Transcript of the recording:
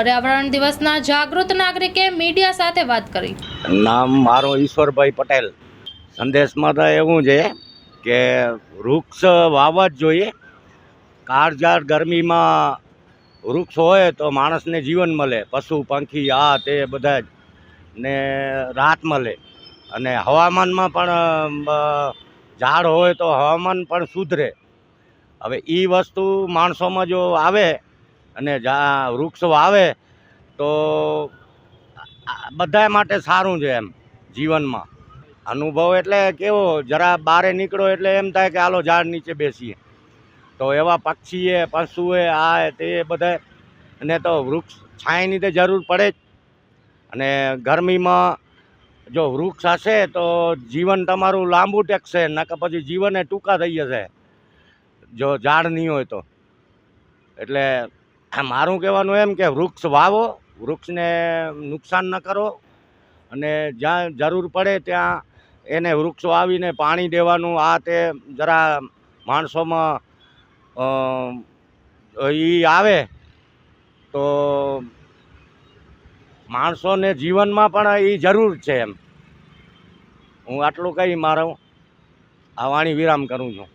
પર્યાવરણ દિવસના જાગૃત નાગરિકે મીડિયા સાથે વાત કરી. નામ મારો ઈશ્વરભાઈ પટેલ. સંદેશમાં તો એવું છે કે વૃક્ષ વાવવા જ જોઈએ. કાળઝાળ ગરમીમાં વૃક્ષ હોય તો માણસને જીવન મળે. પશુ, પંખી આ તે બધા જ ને રાહત મળે. અને હવામાનમાં પણ ઝાડ હોય તો હવામાન પણ સુધરે. હવે એ વસ્તુ માણસોમાં જો આવે અને જા વૃક્ષ વાવે તો બધા માટે સારું છે એમ જીવનમાં. અનુભવ એટલે કેવો, જરા બારે નીકળો એટલે એમ થાય કે હાલો ઝાડ નીચે બેસીએ. તો એવા પક્ષીએ, પશુએ, આ તે બધા અને તો વૃક્ષ છાંયની તો જરૂર પડે જ. અને ગરમીમાં જો વૃક્ષ હશે તો જીવન તમારું લાંબુ ટેકશે, નકર પછી જીવને ટૂંકા થઈ જશે, જો ઝાડ નહીં હોય તો. એટલે મારું કહેવાનું એમ કે વૃક્ષ વાવો, વૃક્ષને નુકસાન ન કરો અને જ્યાં જરૂર પડે ત્યાં એને વૃક્ષ વાવીને પાણી દેવાનું. આ તે જરા માણસોમાં એ આવે તો માણસોને જીવનમાં પણ એ જરૂર છે એમ. હું આટલું કહી મારું, આ વાણી વિરામ કરું છું.